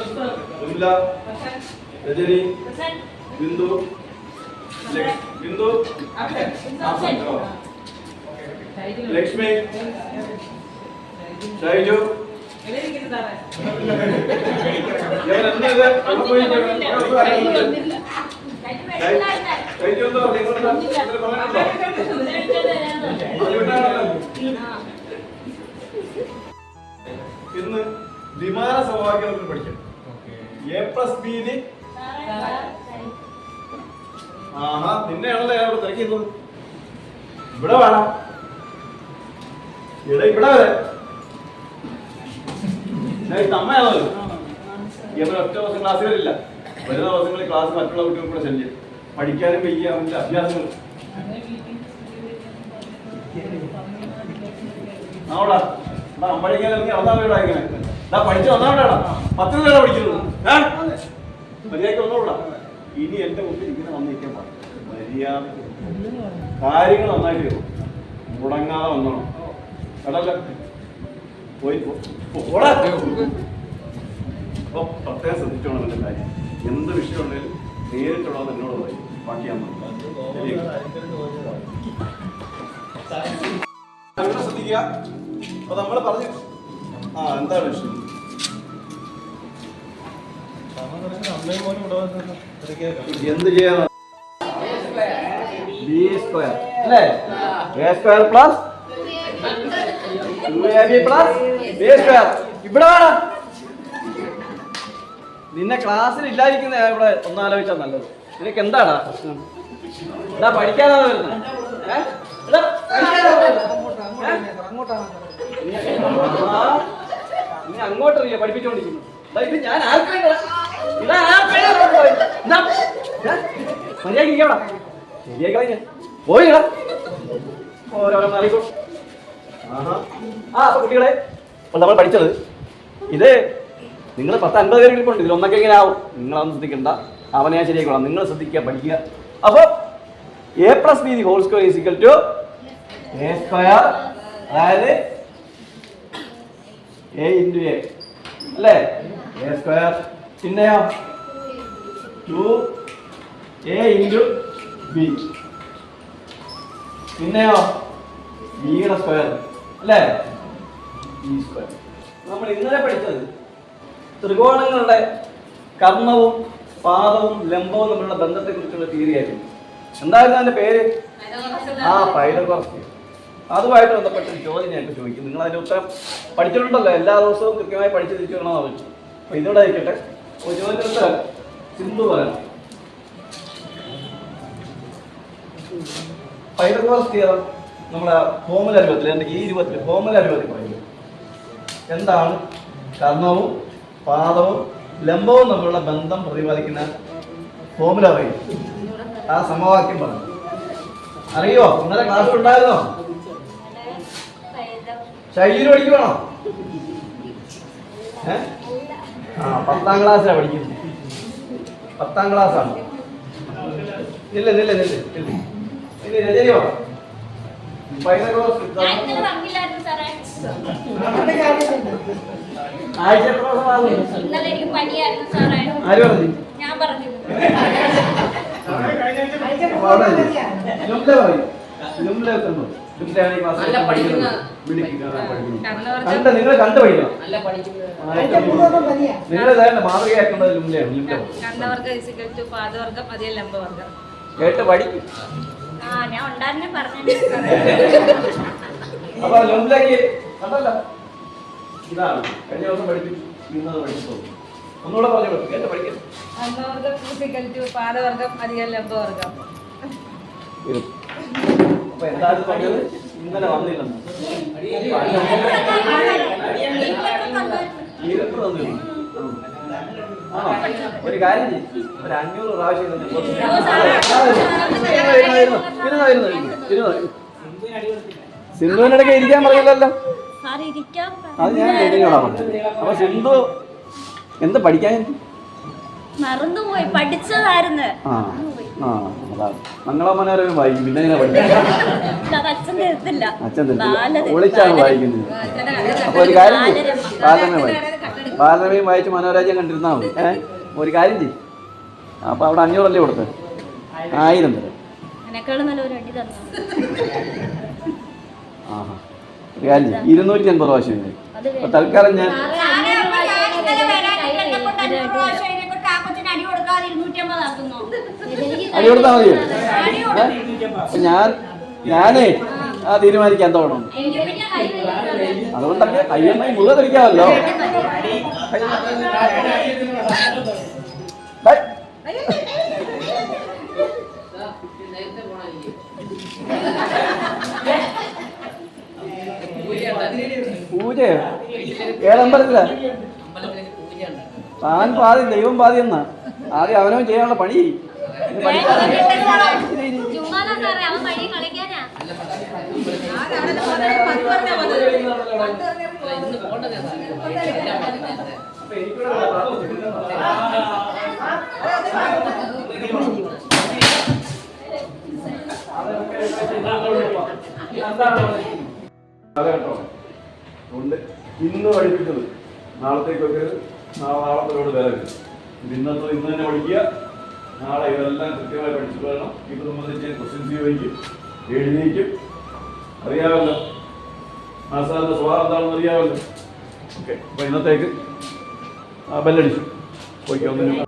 വിമല രജനി ബിന്ദു ബിന്ദു. ലക്ഷ്മി ഷൈജു ഇന്ന് ദ്വിമാന സമവാക്യം പഠിക്കും ആഹാ ഇവിടെ വേണം ഇവിടെ ഇവിടെ വരെ. ഇവർ ഒറ്റ ദിവസം ക്ലാസ് വരില്ല ദിവസങ്ങളിൽ ക്ലാസ് മറ്റുള്ള കുട്ടികൾ കൂടെ ശല്യം പഠിക്കാനും വയ്യ അവന്റെ അഭ്യാസങ്ങൾ. ആവടാ അമ്പഴിക്കാൻ ഇറങ്ങി അവതാ വീടാ ഇങ്ങനെ പഠിച്ചു വന്നാവിടാടാ പത്ത് പേരാ പഠിക്കുന്നത്? മര്യാദയ്ക്ക് വന്നോളാം ഇനി എന്റെ മുമ്പിൽ ഇങ്ങനെ വന്നിരിക്കാൻ പാടില്ല. മര്യാദ. കാര്യങ്ങൾ നന്നായിട്ട് മുടങ്ങാതെ വന്നോണം. കേട്ടല്ലോ? പോയി പോടാ അപ്പൊ പ്രത്യേകം ശ്രദ്ധിച്ചോണം എന്റെ കാര്യം. എന്ത് വിഷയം ഉണ്ടെങ്കിലും നേരിട്ടുള്ളത് എന്നോട് പറയും. ബാക്കി? ശ്രദ്ധിക്കുക. അപ്പൊ നമ്മൾ പറഞ്ഞു ആ എന്താണ് വിഷയം? എന്ത് ചെയ്യണം ബി സ്ക്വയർ അല്ലേ? സ്ക്വയർ പ്ലസ് ബി സ്ക്വയർ ഇവിടെ വേണം. നിന്നെ ക്ലാസ്സിൽ ഇല്ലാതിരിക്കുന്ന ഇവിടെ ഒന്നാലോചിച്ചാൽ നല്ലത്. നിനക്ക് എന്താണ് പ്രശ്നം? എന്താ പഠിക്കാനാണ് വരുന്നത് അങ്ങോട്ടറിയ പഠിപ്പിച്ചോണ്ടിരിക്കുന്നു. ഞാൻ ആർക്കാ ആർക്കാ അപ്പൊ കുട്ടികളെ നമ്മൾ പഠിച്ചത് ഇത് നിങ്ങൾ പത്ത് അൻപത് പേര് ഇരിപ്പുണ്ട്. ഇതിൽ ഒന്നൊക്കെ ഇങ്ങനെ ആവും. നിങ്ങളൊന്നും ശ്രദ്ധിക്കണ്ട. അവനെ ഞാൻ ശരിയായിക്കോളാം നിങ്ങൾ ശ്രദ്ധിക്കുക പഠിക്കുക. അപ്പോൾ A plus B whole square is equal to A square അതായത് എ ഇന്റു എ അല്ലേ? എ സ്ക്വയർ പിന്നെയോ ടു എ ഇന്റു ബി പിന്നെയോ ബിയുടെ സ്ക്വയർ അല്ലേ? ബി സ്ക്വയർ നമ്മൾ ഇന്നലെ പഠിച്ചത് ത്രികോണങ്ങളുടെ കർണവും പാദവും ലംബവും തമ്മിലുള്ള ബന്ധത്തെ കുറിച്ചുള്ള തിയറി ആയിരുന്നു. എന്തായിരുന്നു അതിന്റെ പേര്? ആ theory. അതുമായിട്ട് ബന്ധപ്പെട്ട ഒരു ചോദ്യം ഞാൻ ചോദിക്കും. നിങ്ങൾ അതിന്റെ ഉത്തരം പഠിച്ചിട്ടുണ്ടല്ലോ. എല്ലാ ദിവസവും കൃത്യമായി പഠിച്ചു തിരിച്ചു വരണമെന്ന് ആവശ്യം അപ്പൊ ഇതോടെ ആയിക്കട്ടെ. ഉത്തരം സിന്ധു തിയറം നമ്മുടെ രൂപത്തിൽ എന്റെ ഈ രൂപത്തിൽ ഫോമുല രൂപത്തിൽ പറയുന്നത് എന്താണ്? കർണവും പാദവും ലംബവും തമ്മിലുള്ള ബന്ധം പ്രതിപാദിക്കുന്ന ഫോമുല പറയും. ആ സമവാക്യം പറഞ്ഞു അറിയോ? ഇന്നലെ ക്ലാസ് ഉണ്ടായിരുന്നോ? ശൈലി പഠിക്കുവാണോ? ഏ? ആ പത്താം ക്ലാസ്സിലാണ് പഠിക്കുന്നത്. പത്താം ക്ലാസ്സാണ് ഇല്ല ഇല്ല ഇല്ല ഇല്ല ഇല്ല. രജനി വാ. പൈതഗോറസ് സിദ്ധാന്തം ആഴ്ച കണ്ട് നിങ്ങൾ കണ്ടു പഠിക്കണം നിങ്ങൾ പാദവർഗം അതേ ലംബവർഗം കേട്ട് പഠിക്കും. അപ്പൊ ജുംലക്ക് കണ്ടല്ലോ. ഇതാണ്. കഴിഞ്ഞ ദിവസം പഠിപ്പിച്ചു ഇന്നത് പഠിച്ചു ഒന്നുകൂടെ പറഞ്ഞു കേട്ട് പഠിക്കും. കർണവർഗം ഇസിക്കൽ ടു പാദവർഗം അധികം ലംബവർഗം അപ്പൊ എന്താണ് പറഞ്ഞത് ഇന്നലെ വന്നില്ലെന്ന്. ഈരപ്പ് തന്നിരുന്നു ആണോ ഒരു കാര്യം. ഒരു അഞ്ഞൂറ് പ്രാവശ്യം ഇടയ്ക്ക് ഇരിക്കാൻ പറഞ്ഞില്ലല്ലോ. അത് ഞാൻ പറഞ്ഞത്. അപ്പൊ സിന്ധു എന്ത് പഠിക്കാൻ? മറന്നുപോയി പഠിച്ചതായിരുന്നു. ആ ആ അതാണ് മംഗള മനോരമ വായിക്കും. പിന്നെ എങ്ങനെ പഠിക്കും? അച്ഛൻ. ഒളിച്ചാണ് വായിക്കുന്നത്. ഒരു കാര്യം. ബാലരമ. വായിക്കും. ബാലരമയും വായിച്ച് മനോരാജ്യം കണ്ടിരുന്നാ മതി. ഏ? ഒരു കാര്യം ചെയ്യും. അപ്പോൾ അവിടെ അഞ്ഞൂറല്ലേ കൊടുത്ത്? ആയിരം തരാം. ഒരു ആഹാ. കാര്യം ചെയ്യും. ഇരുന്നൂറ്റി അൻപത് പ്രാവശ്യം തൽക്കാലം ഞാൻ അടി കൊടുത്താൽ മതിയോ? ഞാൻ ഞാനേ ആ തീരുമാനിക്കാൻ തോന്നണം. അതുകൊണ്ടൊക്കെ മുഴുവൻ കളിക്കാമല്ലോ ബൈ. പൂജയോ? ഏതമ്പലത്തില താൻ പാതി ദൈവം പാതി എന്നാ? ആദ്യം അവനവൻ ചെയ്യാനുള്ള പണി. അതെ കേട്ടോ അതുകൊണ്ട് ഇന്ന് പഠിപ്പിച്ചത് നാളത്തേക്ക് വെക്കരുത് നാളെ നാളത്തിനോട് വരരുത്. ഇത് ഇന്നത്തെ ഇന്ന് തന്നെ പഠിക്കുക. നാളെ ഇതെല്ലാം കൃത്യമായി പഠിച്ചു വരണം. ഇത് സംബന്ധിച്ച് ക്വസ്റ്റ്യൻസ് ചോദിക്കും എഴുതിക്കും അറിയാമല്ലോ. ആസാദിന്റെ സ്വഭാവം എന്താണെന്ന് അറിയാമല്ലോ. ഓക്കെ അപ്പൊ ഇന്നത്തേക്ക് ആ ബെല്ലടിച്ചു പോയിക്കൊന്നിനും